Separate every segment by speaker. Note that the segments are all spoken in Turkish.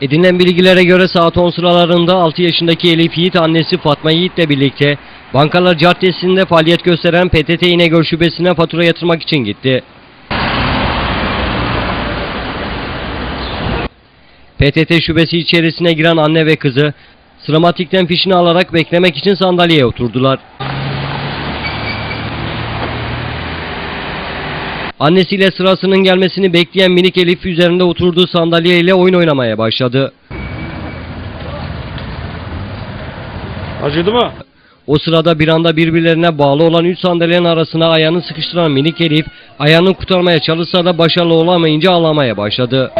Speaker 1: Edinilen bilgilere göre saat 10 sıralarında 6 yaşındaki Elif Yiğit annesi Fatma Yiğit'le birlikte Bankalar Caddesi'nde faaliyet gösteren PTT İnegöl Şubesi'ne fatura yatırmak için gitti. PTT şubesi içerisine giren anne ve kızı sıramatikten fişini alarak beklemek için sandalyeye oturdular. Annesiyle sırasının gelmesini bekleyen minik Elif üzerinde oturduğu sandalye ile oyun oynamaya başladı.
Speaker 2: Acıdı mı?
Speaker 1: O sırada bir anda birbirlerine bağlı olan üç sandalyenin arasına ayağını sıkıştıran minik Elif ayağını kurtarmaya çalışsa da başarılı olamayınca ağlamaya başladı.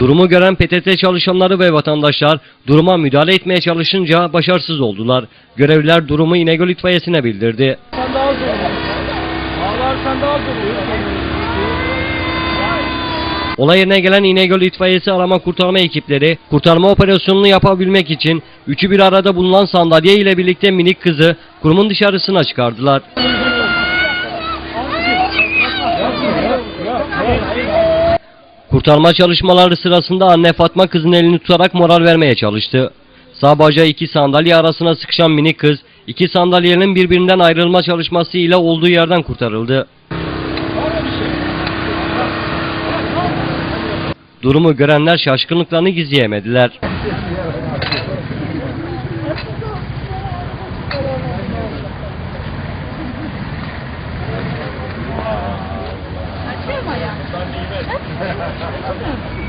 Speaker 1: Durumu gören PTT çalışanları ve vatandaşlar duruma müdahale etmeye çalışınca başarısız oldular. Görevliler durumu İnegöl itfaiyesine bildirdi.
Speaker 2: Sen daha zor. Ağlar sen daha zor.
Speaker 1: Olay yerine gelen İnegöl itfaiyesi arama kurtarma ekipleri kurtarma operasyonunu yapabilmek için üçü bir arada bulunan sandalye ile birlikte minik kızı kurumun dışarısına çıkardılar. Kurtarma çalışmaları sırasında anne Fatma kızın elini tutarak moral vermeye çalıştı. Sağ bacağı iki sandalye arasına sıkışan minik kız, iki sandalyenin birbirinden ayrılma çalışması ile olduğu yerden kurtarıldı. Durumu görenler şaşkınlıklarını gizleyemediler.
Speaker 3: Açayım ayağı. Thank you.